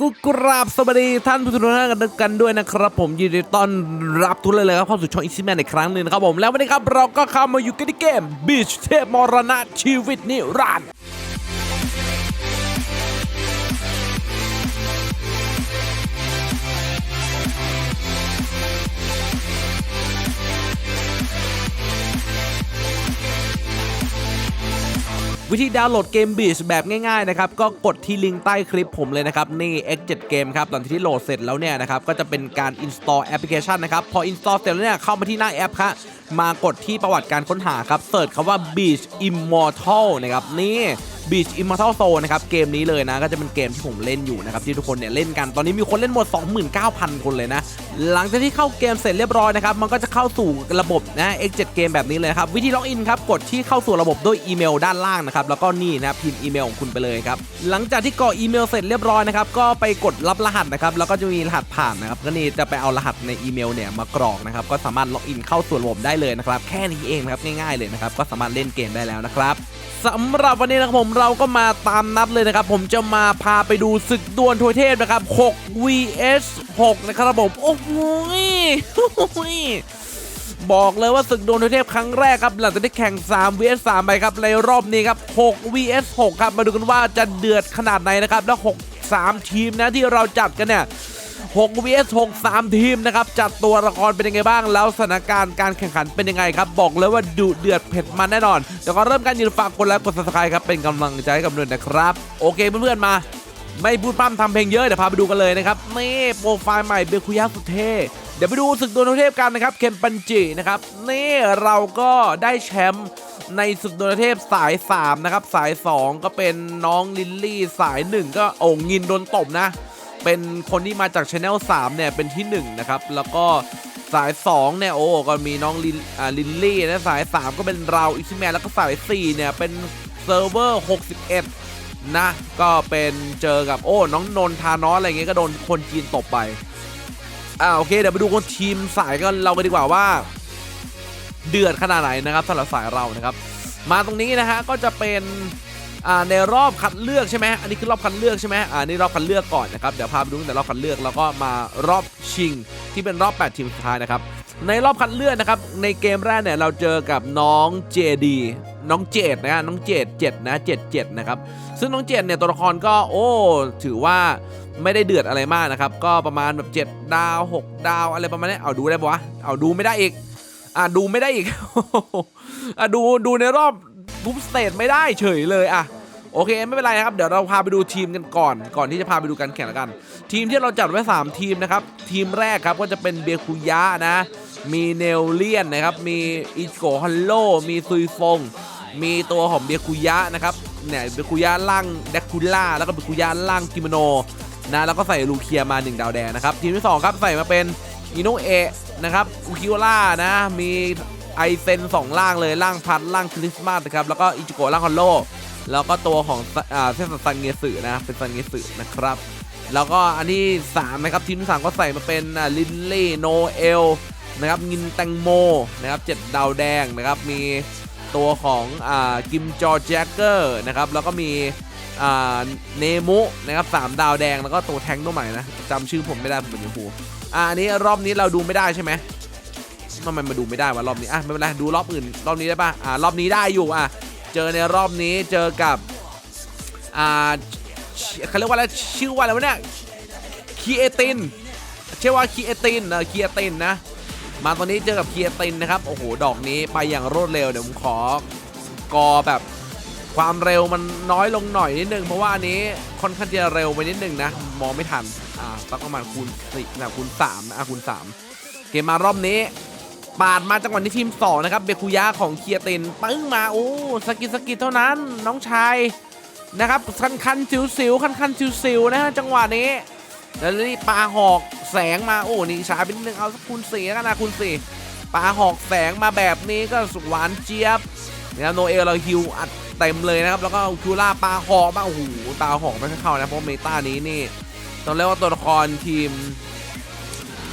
กุกราบสวัสดีท่านผู้ชมทุกท่านกันด้วยนะครับ ผมยินดีต้อนรับทุกเลยเลยครับเข้าสู่ช่องอิซิแมนอีกครั้งหนึ่งนะครับผมแล้ววันนี้ครับเราก็เข้ามาอยู่กันที่เกมบีชเทพมรณะชีวิตนิรันดร์ วิธีดาวน์โหลดเกม Beach แบบง่ายๆนะครับก็กดที่ลิงก์ใต้คลิปผมเลยนะครับนี่ X7 Game ครับตอนที่โหลดเสร็จแล้วเนี่ยนะครับก็จะเป็นการ install แอปพลิเคชันนะครับพอ install เสร็จแล้วเนี่ยเข้ามาที่หน้าแอปครับมากดที่ประวัติการค้นหาครับเสิร์ชคำว่า Beach Immortal นะครับนี่ Beach Immortal Zone นะครับเกมนี้เลยนะก็จะเป็นเกมที่ผมเล่นอยู่นะครับที่ทุกคนเนี่ยเล่นกันตอนนี้มีคนเล่นหมด 29,000 คนเลยนะ หลังจากที่เข้าเกมเสร็จเรียบร้อยนะครับมันก็จะเข้าสู่ระบบนะ X7 เกมแบบนี้เลยครับวิธีล็อกอินครับกดที่เข้าสู่ระบบด้วยอีเมลด้านล่างนะครับแล้วก็นี่นะพิมพ์อีเมลของคุณไปเลยครับหลังจากที่กรอกอีเมลเสร็จเรียบร้อยนะครับก็ไปกดรับรหัสนะครับแล้วก็จะมีรหัสผ่านนะครับก็นี่จะไปเอารหัสในอีเมลเนี่ยมากรอกนะครับก็สามารถล็อกอินเข้าสู่ระบบได้เลยนะครับแค่นี้เองนะครับง่ายๆเลยนะครับก็สามารถเล่นเกมได้แล้วนะครับสำหรับวันนี้นะครับผมเราก็มาตามนัดเลยนะครับ ผมจะมาพาไปดูศึกดวลทวยเทพนะครับ 6 vs 6 นะครับผม โอ้โหยบอกเลยว่าศึกดวลทวยเทพครั้งแรกครับ หลังจากที่แข่ง 3 vs 3 ไปครับ ในรอบนี้ครับ 6 vs 6 ครับ มาดูกันว่าจะเดือดขนาดไหนนะครับ แล้ว 6 3 ทีมนะที่เราจัดกันเนี่ย 6 vs 6 3 ทีมนะครับจัดตัวละครเป็นยังไงบ้าง แล้วสถานการณ์การแข่งขันเป็นยังไงครับ บอกเลยว่าดุเดือดเผ็ดมันแน่นอนเดี๋ยวก็เริ่มกันอยืนฝากกดไลค์กด subscribe ครับเป็นกำลังใจให้กับด้วยนะครับ โอเคเพื่อนๆมา ไม่พูดพร่ำทำเพลงเยอะเดี๋ยวพาไปดูกันเลยนะครับนี่โปรไฟล์ใหม่เบคุยะสุเทเดี๋ยวไปดูศึกดวลเทพกันนะครับเคนปันจินะครับนี่เราก็ได้แชมป์ในศึกดวลเทพสาย 3 นะครับ สาย 2 ก็เป็นน้องลิลลี่สาย 1 ก็โอ่งงินโดนตบนะ เป็นคนที่มาจากช anel 3เนี่ยเป็นที่1นะครับแล้วก็สาย2เนี่ยโอ้ก็มีน้องลินอ่าลิลลี่นะสาย 3 ก็เป็นเราอิชิแมนแล้วก็สาย4เนี่ยเป็นเซิร์ฟเวอร์61 นะ ก็เป็นเจอกับโอ้น้องนนทานอสอะไรเงี้ยก็โดนคนจีนตบไปอ่าโอเคเดี๋ยวไปดูคนทีมสายกันเรากันดีกว่าว่า เดือดขนาดไหนนะครับสำหรับสายเรานะครับ มาตรงนี้นะฮะก็จะเป็น ในรอบคัดเลือกใช่ไหมอันนี้คือรอบคัดเลือกใช่ไหมอ่านี่รอบคัดเลือกก่อนนะครับเดี๋ยวพาไปดูตั้งแต่รอบคัดเลือกแล้วก็มารอบชิง ที่เป็นรอบ 8 ทีมสุดท้ายนะครับในรอบคัดเลือกนะครับในเกมแรกเนี่ยเราเจอกับน้องเจดีน้องเจดนะฮะน้องเจดเจ็ดนะเจ็ดเจ็ดนะครับซึ่งน้องเจดเนี่ยตัวละครก็โอ้ถือว่าไม่ได้เดือดอะไรมากนะครับก็ประมาณแบบ 7 ดาว 6 ดาวอะไรประมาณนี้เอาดูได้ปะวะเอาดูไม่ได้อีกอะดูไม่ได้อีกอะดูดูในรอบบุ๊บสเตทไม่ได้เฉยเลยอะ โอเคไม่เป็นไรครับเดี๋ยวเราพาไปดูทีมกันก่อน ก่อนที่จะพาไปดูการแข่งแล้วกัน ทีมที่เราจัดไว้ 3 ทีมนะครับ ทีมแรกครับก็จะเป็นเบียคุยะนะ มีเนลเลียนนะครับ มีอิโกฮัลโล มีซุยฟง มีตัวของเบียคุยะนะครับเนี่ยเบียคุยะล่างเดคูล่าแล้วก็เบียคุยะล่างกิโมโนนะแล้วก็ใส่ลูเคียมา 1 ดาวแดงนะครับ ทีมที่ 2 ครับใส่มาเป็นอิโนเอะนะครับอุคิวล่านะมีไอเซนสองล่างเลยล่างพัดล่างคริสต์มาสนะครับแล้วก็อิจิโกะล่างฮอลโล แล้วก็ตัวของอ่าเทพซันเงสึนะเป็นซันเงสึนะครับ แล้วก็อันที่3นะครับทีมที่สามก็ใส่มาเป็นลินเล่โนเอลนะครับงินแตงโมนะครับเจ็ดดาวแดงนะครับมีตัวของอ่ากิมจอแจ็คเกอร์นะครับแล้วก็มีอ่าเนมุนะครับสามดาวแดงแล้วก็ตัวแทงตัวใหม่นะจำชื่อผมไม่ได้ผมเป็นยูฟูอ่าอันนี้รอบนี้เราดูไม่ได้ใช่ไหมทำไมมาดูไม่ได้วะรอบนี้อะไม่เป็นไรดูรอบอื่นรอบนี้ได้ปะอ่ารอบนี้ได้อยู่อะ เจอในรอบนี้เจอกับอ่าเขาเรียกว่าอะไรชื่อว่าอะไรวะเนี่ยคีเอตินชื่อว่าคีเอตินเออคีเอตินนะ มาตอนนี้เจอกับคีเอตินนะครับ โอ้โห ดอกนี้ไปอย่างรวดเร็ว เดี๋ยวผมขอกอแบบความเร็วมันน้อยลงหน่อยนิดนึง เพราะว่าอันนี้ค่อนข้างจะเร็วไปนิดนึงนะ มองไม่ทัน อ่าต้องประมาณคูณสี่นะคูณสามนะคูณสามเกมมารอบนี้ ปาดมาจังหวะที่ทีม 2 นะครับ เบคุยะของเคียเตนปึ้งมา โอ้สกิดสกิดเท่านั้นน้องชายนะครับ คันคันสิวสิวคันคันสิวสิวนะฮะจังหวะนี้ แล้วนี่ปลาหอกแสงมาโอ้นี่ชายเป็นหนึ่งเอาสักคูณสี่กันนะคูณสี่ปลาหอกแสงมาแบบนี้ก็สุหวานเจี๊ยบนะครับโนเอลเราฮิวอัดเต็มเลยนะครับ แล้วก็คิวล่าปลาหอกมาโอ้โหปลาหอกไม่เข้านะเพราะเมตานี้นี่ต้องเรียกว่าตัวละครทีม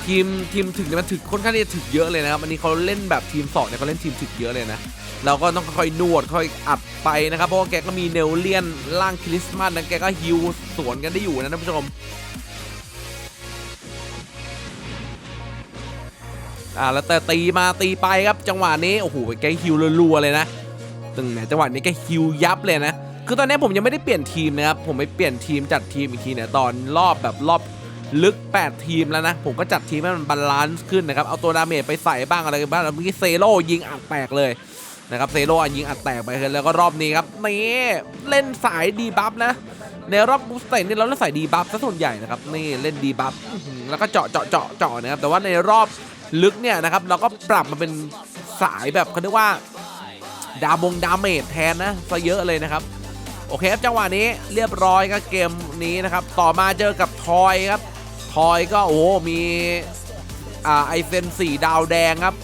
ทีมทีมถึกเนี่ยมันถึกค่อนข้างที่จะถึกเยอะเลยนะครับอันนี้เขาเล่นแบบทีมสองเนี่ยเขาเล่นทีมถึกเยอะเลยนะเราก็ต้องค่อยๆนวดค่อยอัดไปนะครับเพราะว่าแกก็มีเนลเลียนร่างคริสต์มาสนะแกก็ฮิวสวนกันได้อยู่นะท่านผู้ชมอ่าแล้วแต่ตีมาตีไปครับจังหวะนี้โอ้โหแกฮิวรัวๆเลยนะตึงเนี่ยจังหวะนี้แกฮิวยับเลยนะคือตอนนี้ผมยังไม่ได้เปลี่ยนทีมนะครับผมไปเปลี่ยนทีมจัดทีมอีกทีเนี่ยตอนรอบแบบรอบ ลึก 8 ทีมแล้วนะ ผมก็จัดทีมให้มันบาลานซ์ขึ้นนะครับ เอาตัวดาเมจไปใส่บ้างอะไรบ้างแล้วเมื่อกี้เซโร่ยิงอัดแตกเลยนะครับเซโร่ยิงอัดแตกไปเลยแล้วก็รอบนี้ครับนี่เล่นสายดีบัฟนะ ในรอบบูสเตนนี่เราเล่นสายดีบัฟซะส่วนใหญ่นะครับนี่เล่นดีบัฟแล้วก็เจาะเจาะเจาะเจาะนะครับแต่ว่าในรอบลึกเนี่ยนะครับเราก็ปรับมาเป็นสายแบบเขาเรียกว่าดามงดาเมจแทนนะซะเยอะเลยนะครับ โอเคครับจังหวะนี้เรียบร้อยก็เกมนี้นะครับ ต่อมาเจอกับทอยครับ ทอยก็โอ้มีอ่าไอเซนสี่ดาวแดงครับ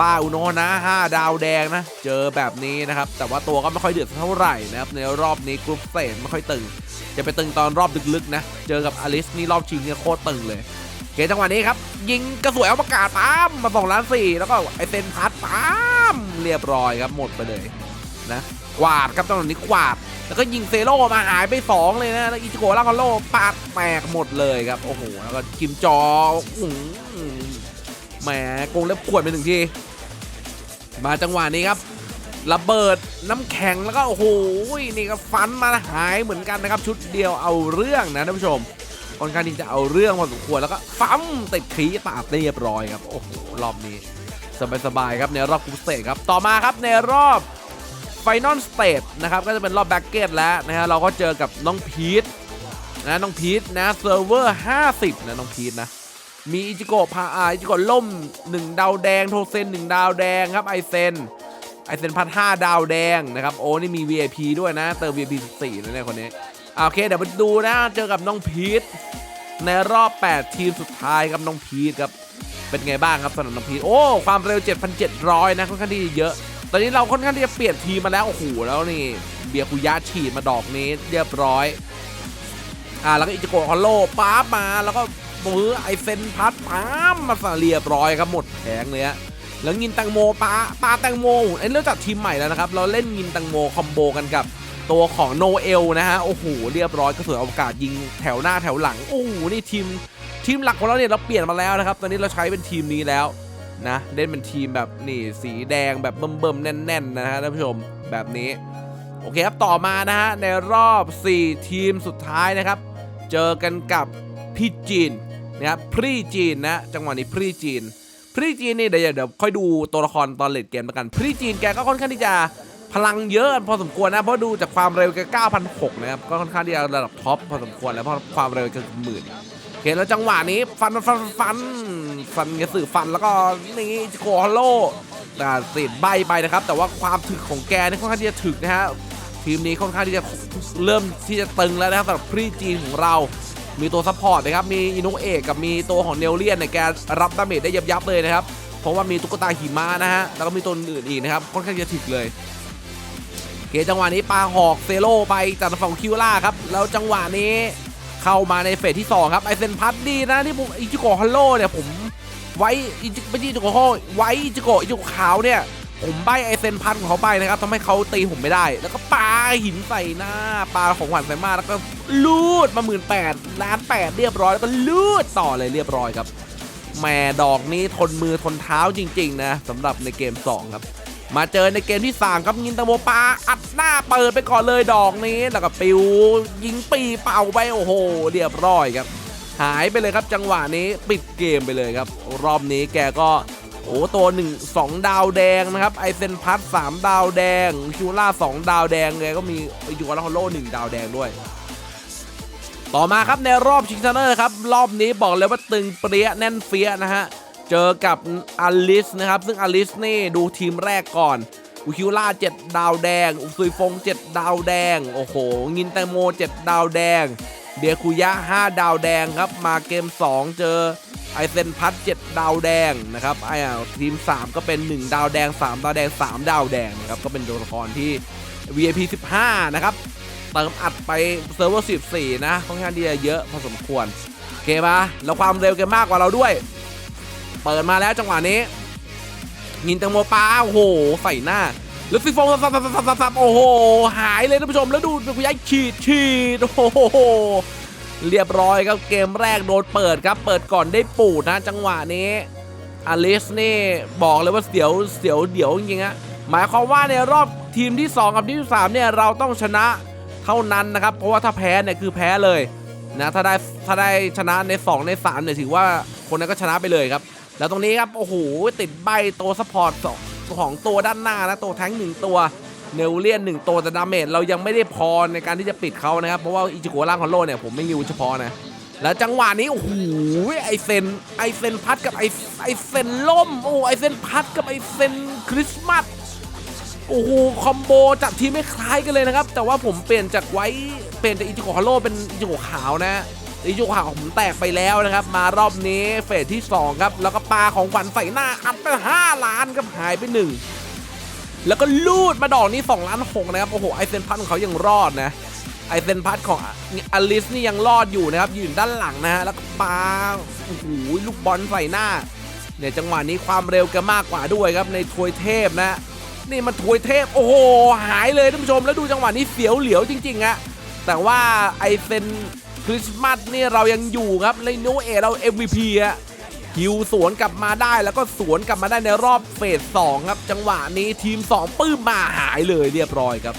ป้าอุโนนะห้าดาวแดงนะ เจอแบบนี้นะครับ แต่ว่าตัวก็ไม่ค่อยเดือดเท่าไหร่นะครับ ในรอบนี้กรุ๊ปเซนไม่ค่อยตึง จะไปตึงตอนรอบลึกๆนะ เจอกับอลิสนี่รอบชิงเนี่ยโคตรตึงเลย เกมจังหวะนี้ครับ ยิงกระสวยเอวกาศปั๊มมาสองล้านสี่แล้วก็ไอเซนพัดปั๊มเรียบร้อยครับหมดไปเลยนะ กวาดครับจังหวะนี้กวาด แล้วก็ยิงเซโร่มาหายไป 2 เลยนะแล้วอิจิโกะลากาโร่ปาดแตกหมดเลยครับ โอ้โห แล้วก็คิมจออื้อหือแหมโกงเล็บขวดไปหนึ่งที มาจังหวะนี้ครับระเบิดน้ำแข็งแล้วก็โอ้โหนี่ก็ฟันมาหายเหมือนกันนะครับ ชุดเดียวเอาเรื่องนะท่านผู้ชมค่อนข้างที่จะเอาเรื่องพอสมควรแล้วก็ฟัมติดขีปาดเรียบร้อยครับโอ้โหรอบนี้สบายๆครับในรอบกรุ๊ปสเตจครับต่อมาครับในรอบ ไฟนอลสเตจนะครับก็จะเป็นรอบแบ็กเก็ตแล้วนะฮะเราก็เจอกับน้องพีทนะน้องพีทนะเซิร์ฟเวอร์50 นะน้องพีทนะ มีอิจิโกะพาอาอิจิโกะล่ม 1 ดาวแดง โทเซน 1 ดาวแดงครับไอเซนไอเซนพัด5ดาวแดงนะครับโอ้นี่มี VIP ด้วยนะ เติม VIP 14นะเนี่ยคนนี้โอเคเดี๋ยวมาดูนะเจอกับน้องพีทในรอบ 8 ทีมสุดท้ายครับน้องพีทครับเป็นไงบ้างครับสำหรับน้องพีทโอ้ความเร็ว 7,700 นะค่อนข้างที่เยอะ ตอนนี้เราค่อนข้างที่จะเปลี่ยนทีมมาแล้วโอ้โหแล้วนี่เบียร์คุยะฉีดมาดอกนี้เรียบร้อยอ่าแล้วก็อิจิโกะฮอลโลป๊ามาแล้วก็มือไอเซนพัดป๊ามมาสเรียบร้อยครับหมดแผงเลยฮะแล้วงินแตังโมปลาปลาแตงโมไอ้เรื่องจัดทีมใหม่แล้วนะครับ เราเล่นงินแตังโมคอมโบกันกับตัวของโนเอลนะฮะ โอ้โห เรียบร้อยกระสุนอวกาศยิงแถวหน้าแถวหลัง โอ้โห นี่ทีม ทีมหลักของเราเนี่ย เราเปลี่ยนมาแล้วนะครับ ตอนนี้เราใช้เป็นทีมนี้แล้ว นะเล่นเป็นทีมแบบนี่สีแดงแบบเบิ่มๆแน่นๆนะฮะท่านผู้ชมแบบนี้ โอเคครับต่อมานะฮะในรอบ 4 ทีมสุดท้ายนะครับ เจอกันกับพี่จีนนะครับพรีจีนนะจังหวะนี้พรีจีนพรีจีนนี่เดี๋ยวเดี๋ยวค่อยดูตัวละครตอนเลดเกมแล้วกันพรีจีนแกก็ค่อนข้างที่จะพลังเยอะพอสมควรนะ เพราะดูจากความเร็วแก9,600นะครับก็ค่อนข้างที่จะระดับท็อปพอสมควรแล้วเพราะความเร็วแกหมื่น โอเคแล้วจังหวะนี้ฟันฟันฟันฟันกระสือฟันแล้วก็นี่โกฮอลโลแต่ติดใบไปนะครับ แต่ว่าความถึกของแกนี่ค่อนข้างที่จะถึกนะฮะทีมนี้ค่อนข้างที่จะเริ่มที่จะตึงแล้วนะครับสำหรับพรีจีนของเรา มีตัวซัพพอร์ตนะครับ มีอินุเอกกับมีตัวของเนลเลียนเนี่ยแกรับดาเมจได้ยับยับเลยนะครับ เพราะว่ามีตุ๊กตาหิมะนะฮะ แล้วก็มีตัวอื่นอีกนะครับ ค่อนข้างจะถึกเลยโอเคจังหวะนี้ปาหอกเซโลไปจากฝั่งคิวล่าครับ แล้วจังหวะนี้ เข้ามาในเฟสที่ 2 ครับไอเซนพัดดีนะที่ผมอิจิโกะฮัลโลเนี่ยผมไว้อิจิไม่ใช่อิจิโกะฮัลโลไว้อิจิโกะอิจิโกะขาวเนี่ยผมใบไอเซนพัดของเขาไปนะครับทำให้เขาตีผมไม่ได้ แล้วก็ปาหินใส่หน้าปาของหวานใส่มาแล้วก็ลูดมาหมื่นแปดล้านแปดเรียบร้อยแล้วก็ลูดต่อเลยเรียบร้อยครับแหม่ดอกนี้ทนมือทนเท้าจริง ๆ นะสำหรับในเกม 2 ครับ มาเจอในเกมที่3ครับยิงตะโมปาอัดหน้าเปิดไปก่อนเลยดอกนี้ แล้วก็ปิวยิงปีเป่าไปโอ้โห เรียบร้อยครับ หายไปเลยครับจังหวะนี้ปิดเกมไปเลยครับ รอบนี้แกก็โอ้ตัวหนึ่งสองดาวแดงนะครับไอเซนพัทสามดาวแดงคิวล่าสองดาวแดงแกก็มียูอาร์ฮอลโลหนึ่งดาวแดงด้วยต่อมาครับในรอบชิงชนะเลิศครับ รอบนี้บอกเลยว่าตึงเปรี้ยแน่นเฟี้ยนะฮะ เจอกับอลิสนะครับ ซึ่งอลิสนี่ดูทีมแรกก่อนอุคิวล่า7ดาวแดง อุซุยฟง 7 ดาวแดง โอ้โห งินแตงโม 7 ดาวแดงเบียคุยะ 5 ดาวแดงครับ มาเกม 2 เจอไอเซนพัท7ดาวแดงนะครับไอ้อะทีม 3 ก็เป็น 1 ดาวแดง 3 ดาวแดง 3 ดาวแดงนะครับ ก็เป็นตัวละครที่ VIP 15 นะครับ เติมอัดไปเซิร์ฟเวอร์ 14 นะค่อนข้างที่จะเยอะพอสมควร โอเคปะแล้วความเร็วแกมากกว่าเราด้วย เปิดมาแล้วจังหวะนี้ยินตังโมปาโอ้โหใส่หน้าแล้วซีโฟงสับสับสับสับสับโอ้โหหายเลยท่านผู้ชมแล้วดูดูยายฉีดฉีดโอ้โหเรียบร้อยครับเกมแรกโดนเปิดครับ เปิดก่อนได้ปูดนะจังหวะนี้อลิสนี่บอกเลยว่าเสียวเสียวเดี๋ยวจริงๆฮะหมายความว่าในรอบทีมที่ 2 กับทีมที่3เนี่ยเราต้องชนะเท่านั้นนะครับ เพราะว่าถ้าแพ้เนี่ยคือแพ้เลยนะถ้าได้ถ้าได้ชนะใน 2 ใน3เนี่ยถือว่าคนนั้นก็ชนะไปเลยครับ แล้วตรงนี้ครับ โอ้โห ติดใบตัวซัพพอร์ตสองของตัวด้านหน้านะ ตัวแท้งหนึ่งตัว เนลเลียนหนึ่งตัวแต่ดาเมจเรายังไม่ได้พอในการที่จะปิดเขานะครับ เพราะว่าอิจิโกะล่างของโลเนี่ยผมไม่ยิวเฉพาะนะ แล้วจังหวะนี้ โอ้โห ไอเซน ไอเซนพัดกับไอไอเซนล่ม โอ้ไอเซนพัดกับไอเซนคริสต์มาส โอ้โห คอมโบจัดทีไม่คล้ายกันเลยนะครับ แต่ว่าผมเปลี่ยนจากไว้ เปลี่ยนจากอิจิโกะฮาโลเป็นอิจิโกะขาวนะ อิจิโกะขาวของผมแตกไปแล้วนะครับ มารอบนี้เฟสที่ 2 ครับ แล้วก็ปลาของขวัญใส่หน้าอัดไป5ล้านครับหายไป 1 แล้วก็ลูดมาดอกนี้2ล้าน6นะครับ โอ้โห ไอเซนพัดของเขายังรอดนะ ไอเซนพัดของอลิสนี่ยังรอดอยู่นะครับ ยืนด้านหลังนะฮะ แล้วก็ปาโอ้โหลูกบอลใส่หน้า เนี่ยจังหวะนี้ความเร็วแกมากกว่าด้วยครับในทวยเทพนะ นี่มันถวยเทพ โอ้โห หายเลยท่านผู้ชม แล้วดูจังหวะนี้เสียวเหลียวจริงๆอะแต่ว่าไอเซน คริสต์มาสนี่เรายังอยู่ครับในโนเอเรา MVP อะฮิวสวนกลับมาได้แล้วก็สวนกลับมาได้ในรอบเฟส2ครับ จังหวะนี้ทีม 2 ปื้มมาหายเลยเรียบร้อยครับ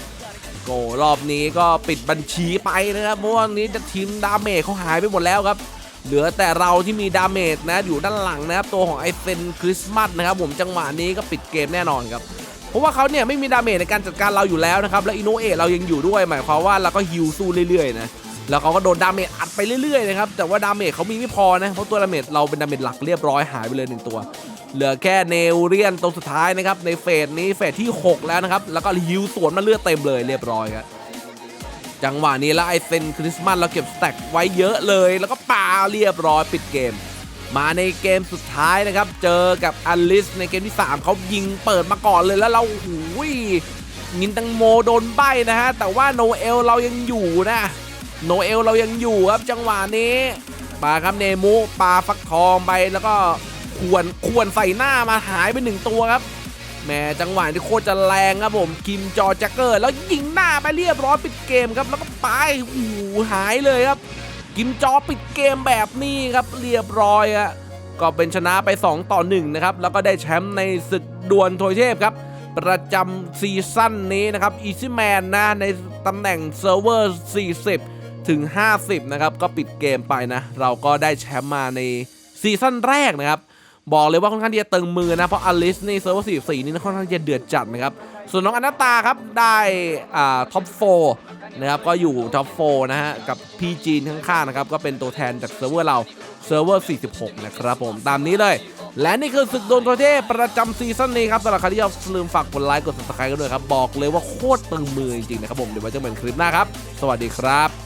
โกรอบนี้ก็ปิดบัญชีไปนะครับเพราะว่านี้จะทีมดาเมจเขาหายไปหมดแล้วครับ เหลือแต่เราที่มีดาเมจนะอยู่ด้านหลังนะครับ ตัวของไอเซนคริสต์มาสนะครับผมจังหวะนี้ก็ปิดเกมแน่นอนครับเพราะว่าเขาเนี่ยไม่มีดาเมจในการจัดการเราอยู่แล้วนะครับและอินโนเอเรายังอยู่ด้วย หมายความว่าเราก็ฮิวสู้เรื่อยๆนะ แล้วเขาก็โดนดาเมจอัดไปเรื่อยๆนะครับแต่ว่าดาเมจเขามีไม่พอนะเพราะตัวดาเมจเราเป็นดาเมจหลักเรียบร้อยหายไปเลยหนึ่งตัว เหลือแค่เนลเรียนตัวสุดท้ายนะครับในเฟสนี้เฟสที่ 6 แล้วนะครับแล้วก็ฮิวสวนมาเลือดเต็มเลยเรียบร้อยครับจังหวะนี้แล้วไอเซนคริสต์มาสเราเก็บสแต็กไว้เยอะเลย แล้วก็ปาเรียบร้อยปิดเกม มาในเกมสุดท้ายนะครับ เจอกับอลิสในเกมที่ 3 เขายิงเปิดมาก่อนเลยแล้วเราหูยยินตังโมโดนใบนะฮะ แต่ว่าโนเอลเรายังอยู่นะ โนเอลเรายังอยู่ครับจังหวะนี้ปาครับเนมุปาฟักทองไปแล้วก็ขวนขวนใส่หน้ามาหายไปหนึ่งตัวครับแหม่จังหวะที่โคตรจะแรงครับผมคิมจอแจ็คเกอร์แล้วยิงหน้าไปเรียบร้อยปิดเกมครับแล้วก็ไปโอ้โหายเลยครับกิมจอปิดเกมแบบนี้ครับเรียบร้อยอะก็เป็นชนะไป 2 ต่อ 1 นะครับ แล้วก็ได้แชมป์ในศึกดวลโทยเทพครับ ประจำซีซั่นนี้นะครับอีซี่แมนนะในตำแหน่งเซิร์ฟเวอร์ 40 ถึง 50 นะครับ ก็ปิดเกมไปนะ เราก็ได้แชมป์มาในซีซั่นแรกนะครับ บอกเลยว่าค่อนข้างที่จะตึงมือนะ เพราะอลิสนี่เซิร์ฟเวอร์44นี่ค่อนข้างจะเดือดจัดนะครับ ส่วนน้องอนัตตาครับ ได้อ่าท็อป4นะครับ ก็อยู่ท็อป4นะฮะ กับพี่จีนข้างๆนะครับ ก็เป็นตัวแทนจากเซิร์ฟเวอร์เราเซิร์ฟเวอร์ 46 นะครับผม ตามนี้เลย และนี่คือศึกโดนตัวเทพประจำซีซั่นนี้ครับสำหรับใครที่อยาลืมฝากกดไลค์กด subscribe กันด้วยครับ บอกเลยว่าโคตรตึงมือจริงๆนะครับผม เดี๋ยวไว้เจอกันใหม่คลิปหน้าครับ สวัสดีครับ